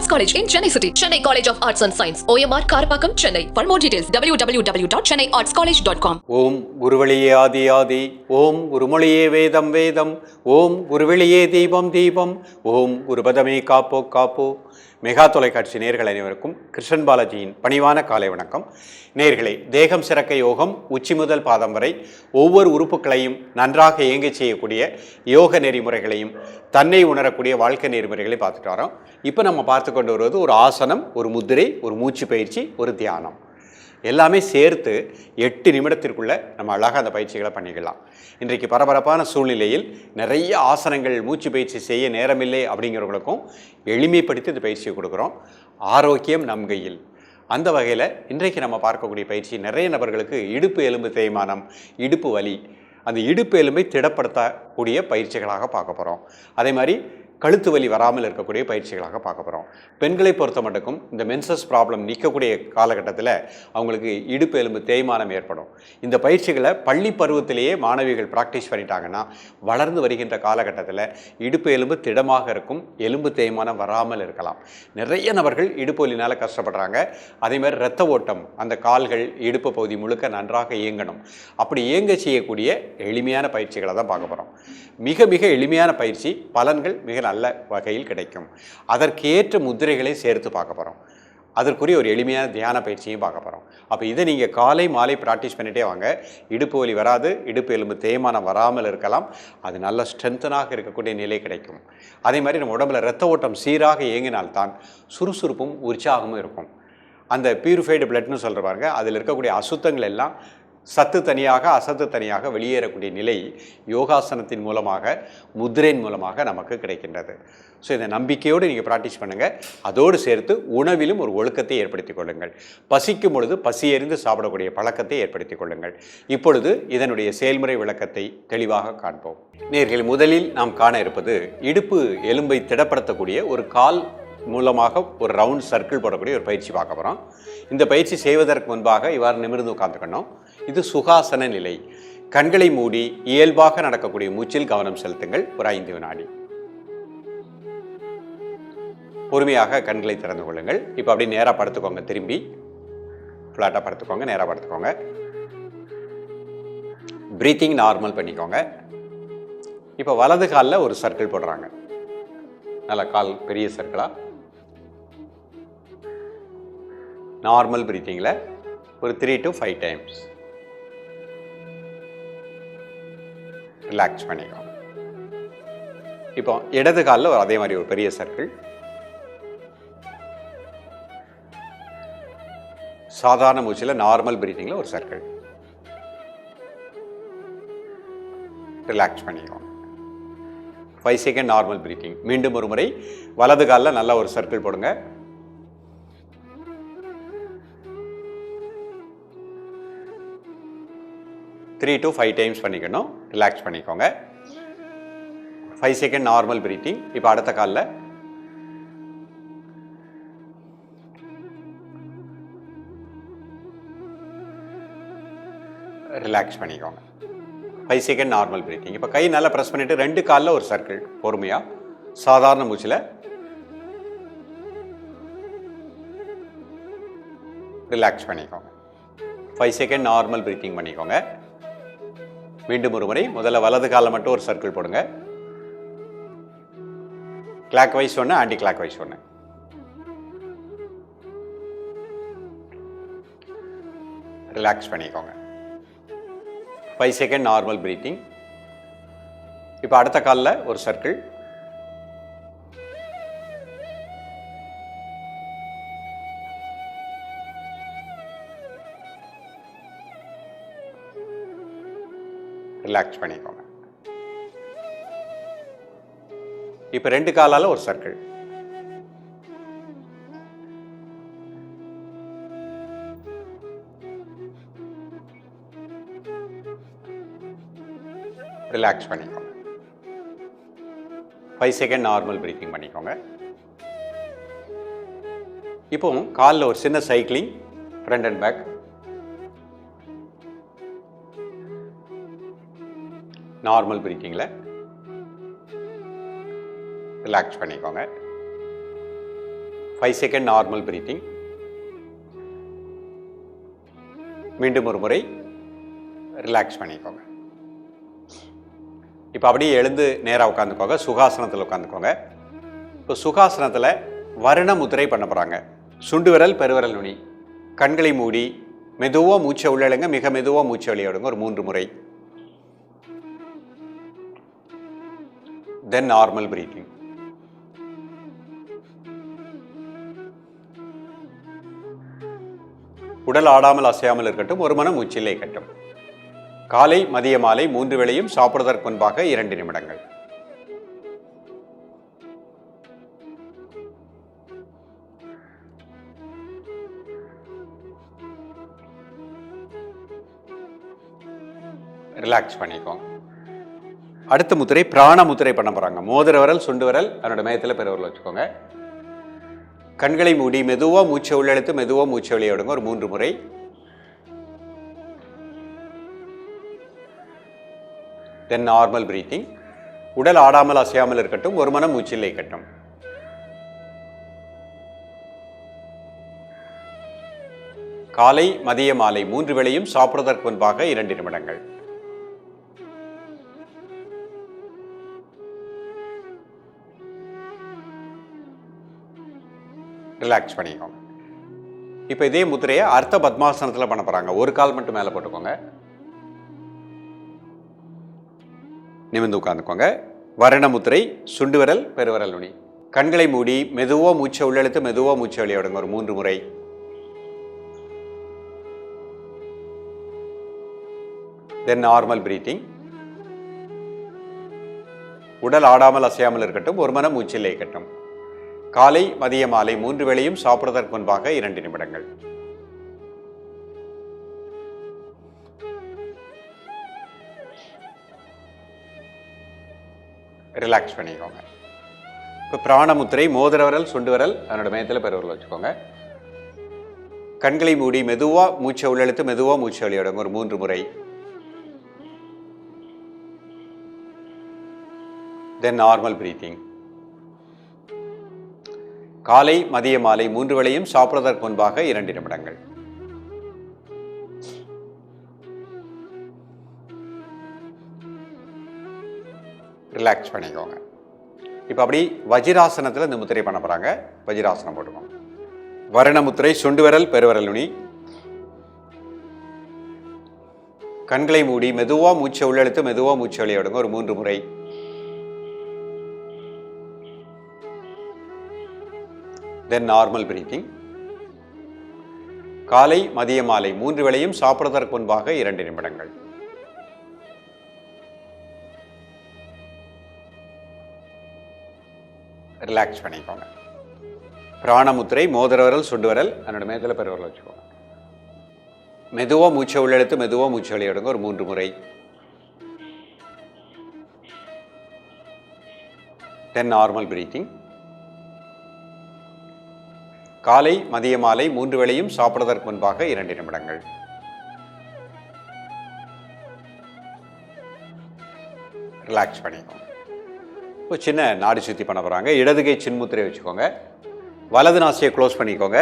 Arts College in Chennai City, Chennai College of Arts and Science, OMR Karapakam, Chennai. For more details, www.chennaiartscollege.com. ஓம் குருவழியே ஆதி ஆதி ஓம் குருமொழியே வேதம் வேதம் ஓம் குருவெளியே தீபம் தீபம் ஓம் குருபதமே காப்போ காப்போ மெகா தொலைக்காட்சி நேர்கள் அனைவருக்கும் கிருஷ்ணன் பாலாஜியின் பணிவான காலை வணக்கம். நேர்களை தேகம் சிறக்க யோகம் உச்சி முதல் பாதம் வரை ஒவ்வொரு உறுப்புகளையும் நன்றாக இயங்கச் செய்யக்கூடிய யோக நெறிமுறைகளையும் தன்னை உணரக்கூடிய வாழ்க்கை நெறிமுறைகளையும் பார்த்துட்டு வரோம். இப்போ நம்ம பார்த்து கொண்டு வருவது ஒரு ஆசனம் ஒரு முத்திரை ஒரு மூச்சு பயிற்சி ஒரு தியானம். எல்லாமே சேர்த்து எட்டு நிமிடத்திற்குள்ளே நம்ம அழகாக அந்த பயிற்சிகளை பண்ணிக்கலாம். இன்றைக்கு பரபரப்பான சூழ்நிலையில் நிறைய ஆசனங்கள் மூச்சு பயிற்சி செய்ய நேரமில்லை அப்படிங்கிறவங்களுக்கும் எளிமைப்படுத்தி இந்த பயிற்சியை கொடுக்குறோம். ஆரோக்கியம் நம் கையில். அந்த வகையில் இன்றைக்கு நம்ம பார்க்கக்கூடிய பயிற்சி நிறைய நபர்களுக்கு இடுப்பு எலும்பு தேய்மானம் இடுப்பு வலி அந்த இடுப்பு எலும்பை திடப்படுத்தக்கூடிய பயிற்சிகளாக பார்க்க போகிறோம் அதே மாதிரி கழுத்து வலி வராமல் இருக்கக்கூடிய பயிற்சிகளாக பார்க்க போகிறோம் பெண்களை பொறுத்த மட்டுக்கும் இந்த மென்சஸ் ப்ராப்ளம் நிற்கக்கூடிய காலகட்டத்தில் அவங்களுக்கு இடுப்பு எலும்பு தேய்மானம் ஏற்படும். இந்த பயிற்சிகளை பள்ளி பருவத்திலேயே மாணவிகள் ப்ராக்டிஸ் பண்ணிட்டாங்கன்னா வளர்ந்து வருகின்ற காலகட்டத்தில் இடுப்பு எலும்பு திடமாக இருக்கும் எலும்பு தேய்மானம் வராமல் இருக்கலாம். நிறைய நபர்கள் இடுப்பு வலினால் கஷ்டப்படுறாங்க. அதே மாதிரி இரத்த ஓட்டம் அந்த கால்கள் இடுப்பு பகுதி முழுக்க நன்றாக இயங்கணும். அப்படி இயங்க செய்யக்கூடிய எளிமையான பயிற்சிகளை தான் பார்க்க போகிறோம் மிக மிக எளிமையான பயிற்சி பலன்கள் மிக நல்ல வகையில் கிடைக்கும். அதற்கேற்ற முதிரைகளை சேர்த்து பார்க்க போகிறோம் அதற்குரிய ஒரு எளிமையான தியான பயிற்சியும் பார்க்க போகிறோம் அப்போ இதை நீங்கள் காலை மாலை ப்ராக்டிஸ் பண்ணிகிட்டே வாங்க. இடுப்பு வலி வராது இடுப்பு எலும்பு தேய்மானம் வராமல் இருக்கலாம். அது நல்ல ஸ்ட்ரென்த்தனாக இருக்கக்கூடிய நிலை கிடைக்கும். அதே மாதிரி நம்ம உடம்புல ரத்த ஓட்டம் சீராக இயங்கினால்தான் சுறுசுறுப்பும் உற்சாகமும் இருக்கும். அந்த பியூரிஃபைடு பிளட்னு சொல்கிற பாருங்க அதில் இருக்கக்கூடிய அசுத்தங்கள் எல்லாம் சத்து தனியாக அசத்து தனியாக வெளியேறக்கூடிய நிலை யோகாசனத்தின் மூலமாக முத்திரையின் மூலமாக நமக்கு கிடைக்கின்றது. ஸோ இந்த நம்பிக்கையோடு நீங்கள் ப்ராக்டிஸ் பண்ணுங்கள் அதோடு சேர்த்து உணவிலும் ஒரு ஒழுக்கத்தை ஏற்படுத்திக் கொள்ளுங்கள். பசிக்கும் பொழுது பசியறிந்து சாப்பிடக்கூடிய பழக்கத்தை ஏற்படுத்திக் கொள்ளுங்கள். இப்பொழுது இதனுடைய செயல்முறை விளக்கத்தை தெளிவாக காண்போம். நேர்கள் முதலில் நாம் காண இருப்பது இடுப்பு எலும்பை திடப்படுத்தக்கூடிய ஒரு கால் மூலமாக ஒரு ரவுண்ட் சர்க்கிள் போடக்கூடிய ஒரு பயிற்சி பார்க்க போகிறோம் இந்த பயிற்சி செய்வதற்கு முன்பாக இவ்வாறு நிமிர்ந்து உட்காந்துக்கணும் இது சுகாசன நிலை. கண்களை மூடி இயல்பாக நடக்கக்கூடிய மூச்சில் கவனம் செலுத்துங்கள். ஒரு ஐந்து வினாடி. பொறுமையாக கண்களை திறந்து கொள்ளுங்கள். இப்போ அப்படியே நேராக படுத்துக்கோங்க திரும்பி. ஃப்ளாட்டாக படுத்துக்கோங்க நேராக படுத்துக்கோங்க. ப்ரீத்திங் நார்மல் பண்ணிக்கோங்க. இப்போ வலது காலில் ஒரு சர்க்கிள் போடுறாங்க. நல்ல கால் பெரிய சர்க்கிளாக நார்மல் ப்ரீத்திங்கில் ஒரு three to five times relax பண்ணிக்கோ. இப்போ இடது காலில் ஒரு அதே மாதிரி ஒரு பெரிய சர்க்கிள் சாதாரண மூச்சில் நார்மல் ப்ரீத்திங்கில் ஒரு சர்க்கிள் ரிலாக்ஸ் பண்ணிக்கோங்க ஃபைவ் செகண்ட் நார்மல் ப்ரீத்திங் மீண்டும் ஒரு முறை வலது காலில் நல்ல ஒரு சர்க்கிள் போடுங்க. த்ரீ டு ஃபைவ் டைம்ஸ் பண்ணிக்கணும். ரிலாக்ஸ் பண்ணிக்கோங்க. ஃபைவ் செகண்ட் நார்மல் ப்ரீத்திங் இப்போ அடுத்த காலில். ரிலாக்ஸ் பண்ணிக்கோங்க. ஃபைவ் செகண்ட் நார்மல் ப்ரீத்திங் இப்போ கை நல்லா ப்ரெஸ் பண்ணிவிட்டு ரெண்டு காலில் ஒரு சர்க்கிள் பொறுமையாக சாதாரண மூச்சில். ரிலாக்ஸ் பண்ணிக்கோங்க. ஃபைவ் செகண்ட் நார்மல் ப்ரீத்திங் பண்ணிக்கோங்க. மீண்டும் ஒரு முறை முதல்ல வலது காலில் மட்டும் ஒரு சர்க்கிள் போடுங்க. கிளாக் வைஸ் ஒன்று ஆன்டி கிளாக் வைஸ் ஒன்று ரிலாக்ஸ் பண்ணிக்கோங்க. ஃபைவ் செகண்ட் நார்மல் ப்ரீத்திங் இப்போ அடுத்த காலில் ஒரு சர்க்கிள் ரிலாக்ஸ் பண்ணிக்கோங்க. இப்போ ரெண்டு காலால் ஒரு சர்க்கிள் ரிலாக்ஸ் பண்ணிக்கோங்க. ஃபைவ் செகண்ட் நார்மல் பிரீத்திங் பண்ணிக்கோங்க. இப்போ காலில் ஒரு சின்ன cycling front and back normal ப்ரீத்திங்கில் relax பண்ணிக்கோங்க. ஃபைவ் செகண்ட் நார்மல் பிரீத்திங் மீண்டும் ஒரு முறை ரிலாக்ஸ் பண்ணிக்கோங்க. இப்போ அப்படியே எழுந்து நேராக உட்காந்துக்கோங்க சுகாசனத்தில் உட்காந்துக்கோங்க இப்போ சுகாசனத்தில் வருண முத்திரை பண்ண போகிறாங்க சுண்டு விரல் பெருவிரல் நுனி. கண்களை மூடி மெதுவாக மூச்சை உள்ளழுங்க மிக மெதுவாக மூச்சை வெளியிடுங்க. ஒரு மூன்று முறை. தென் நார்மல் பிரீத்திங் உடல் ஆடாமல் அசையாமல் இருக்கட்டும் ஒரு மனம் உச்சிலே கட்டும் காலை மதிய மாலை மூன்று வேளையும் சாப்பிடுவதற்கு முன்பாக இரண்டு நிமிடங்கள். ரிலாக்ஸ் பண்ணிக்கோங்க அடுத்த முத்திரை பிராண முத்திரை பண்ண போகிறாங்க மோதிர விரல் சுண்டு விரல் அதனோட மையத்தில் பெருவரல் வச்சுக்கோங்க. கண்களை மூடி மெதுவாக மூச்சை உள்ளெழுத்து மெதுவாக மூச்சை வெளியே விடுங்க. ஒரு மூன்று முறை. தென் நார்மல் பிரீத்திங் உடல் ஆடாமல் அசையாமல் இருக்கட்டும். ஒரு மனம் மூச்சில் இருக்கட்டும் காலை மதிய மாலை மூன்று வேளையும் சாப்பிடுவதற்கு முன்பாக இரண்டு நிமிடங்கள். ரிலாக்ஸ் பண்ணிக்கோங்க. இப்போ இதே முத்திரையை அர்த்த பத்மாசனத்தில் பண்ண போகிறாங்க ஒரு கால் மட்டும் மேலே போட்டுக்கோங்க. நிமிர்ந்து உட்காந்துக்கோங்க வரண முத்திரை சுண்டு விரல் பெருவரல் நுனி. கண்களை மூடி மெதுவாக மூச்சை உள்ளெழுத்து மெதுவாக மூச்சை வெளியே விடுங்க. ஒரு மூன்று முறை. தென் நார்மல் பிரீத்திங் உடல் ஆடாமல் அசையாமல் இருக்கட்டும். ஒரு மனம் மூச்சில் இருக்கட்டும் காலை மதிய மாலை மூன்று வேளையும் சாப்பிடுவதற்கு முன்பாக இரண்டு நிமிடங்கள். ரிலாக்ஸ் பண்ணிக்கோங்க. இப்போ பிராணமுத்திரை மோதிர விரல் சுண்டு விரல் அதனோட மையத்தில் பெருவரல் வச்சுக்கோங்க. கண்களை மூடி மெதுவாக மூச்சை உள்ளெழுத்து மெதுவாக மூச்சை வெளியிடுங்க. ஒரு மூன்று முறை. தென் நார்மல் பிரீத்திங் காலை மதிய மாலை மூன்று வேளையும் சாப்பிடுவதற்கு முன்பாக இரண்டு நிமிடங்கள். ரிலாக்ஸ் பண்ணிக்கோங்க. இப்போ அப்படி வஜிராசனத்தில் இந்த முத்திரை பண்ண போகிறாங்க வஜிராசனம் போட்டுக்கோங்க. வருணமுத்திரை சுண்டு விரல் பெருவரல் நுனி. கண்களை மூடி மெதுவாக மூச்சை உள்ளெழுத்து மெதுவாக மூச்சை வெளியே ஒரு மூன்று முறை. தென் நார்மல் பிரீத்திங் காலை மதிய மாலை மூன்று வேளையும் சாப்பிடுவதற்கு முன்பாக இரண்டு நிமிடங்கள். ரிலாக்ஸ் பண்ணிக்கோங்க. பிராணமுத்திரை மோதிரவரல் சுண்டுவரல் என்னோட மேதில் பெருவரல் வச்சுக்கோங்க. மெதுவாக மூச்சை உள்ளெடுத்து மெதுவாக மூச்சை வெளியிடுங்க ஒரு மூன்று முறை. தென் நார்மல் பிரீத்திங் காலை மதிய மாலை மூன்று வேளையும் சாப்பிடுவதற்கு முன்பாக இரண்டு நிமிடங்கள். ரிலாக்ஸ் பண்ணிக்கோங்க. இப்போ சின்ன நாடி சுற்றி பண்ண போகிறாங்க இடது கை சின்முத்திரை வச்சுக்கோங்க. வலது நாசியை க்ளோஸ் பண்ணிக்கோங்க.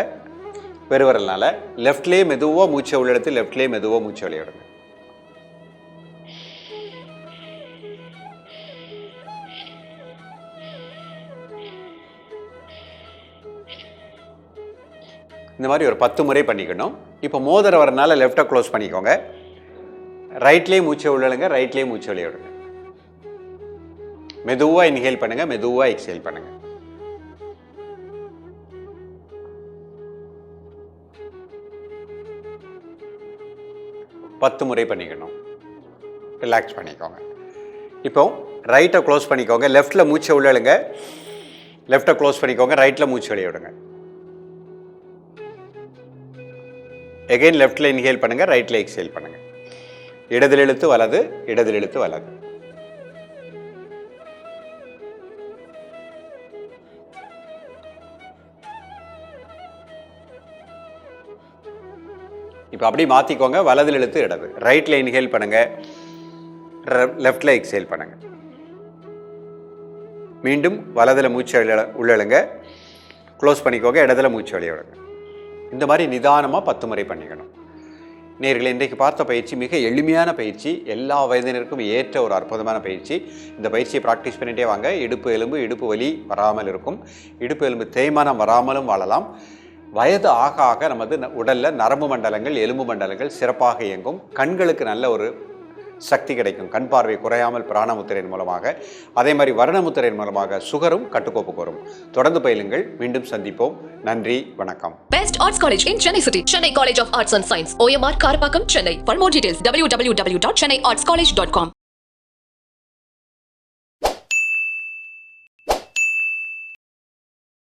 பெருவரல்னால லெஃப்ட்லேயே மெதுவாக மூச்சை உள்ளெடுத்து லெஃப்ட்லேயே மெதுவாக மூச்சை வெளியிடுங்க இந்த மாதிரி ஒரு பத்து முறை பண்ணிக்கணும். இப்போ மோதிர வரனால லெஃப்டை க்ளோஸ் பண்ணிக்கோங்க. ரைட்லேயே மூச்சை உள்ளழுங்க ரைட்லேயே மூச்சை வெளியே விடுங்க. மெதுவாக இன்ஹேல் பண்ணுங்கள் மெதுவாக எக்ஸேல் பண்ணுங்கள் பத்து முறை பண்ணிக்கணும். ரிலாக்ஸ் பண்ணிக்கோங்க. இப்போ ரைட்டை க்ளோஸ் பண்ணிக்கோங்க லெஃப்ட்டில் மூச்சை உள்ளழுங்க லெஃப்ட்டை க்ளோஸ் பண்ணிக்கோங்க ரைட்டில் மூச்சு வெளியே விடுங்க. எகைன் லெஃப்டில் இன்ஹேல் பண்ணுங்கள் ரைட்டில் எக்ஸேல் பண்ணுங்கள் இடதில் இழுத்து வலது இடதில் இழுத்து வலது. இப்போ அப்படியே மாற்றிக்கோங்க வலதில் இழுத்து இடது. ரைட்டில் இன்ஹேல் பண்ணுங்கள் லெஃப்டில் எக்ஸேல் பண்ணுங்கள் மீண்டும் வலதில் மூச்சு உள்ளழுங்க. க்ளோஸ் பண்ணிக்கோங்க இடத்துல மூச்சு வெளியே விடுங்க. இந்த மாதிரி நிதானமாக பத்து முறை பண்ணிக்கணும். நேர்களை இன்றைக்கு பார்த்த பயிற்சி மிக எளிமையான பயிற்சி. எல்லா வயதினருக்கும் ஏற்ற ஒரு அற்புதமான பயிற்சி. இந்த பயிற்சியை ப்ராக்டிஸ் பண்ணிகிட்டே வாங்க. இடுப்பு எலும்பு இடுப்பு வலி வராமல் இருக்கும். இடுப்பு எலும்பு தேய்மானம் வராமலும் வாழலாம். வயது ஆக ஆக நமது ந- நரம்பு மண்டலங்கள் எலும்பு மண்டலங்கள் சிறப்பாக இயங்கும். கண்களுக்கு நல்ல ஒரு சக்தி கிடைக்கும் கண் பார்வை குறையாமல் பிராணமுத்திரையின் மூலமாக அதே மாதிரி வருணமுத்திரையின் மூலமாக சுகரும் கட்டுக்கோப்புக்கு வரும் தொடர்ந்து பயிலுங்கள் மீண்டும் சந்திப்போம் நன்றி வணக்கம் best arts college in Chennai city Chennai college of arts and science OMR Karapakkam Chennai for more details W W W dot Chennai arts college dot com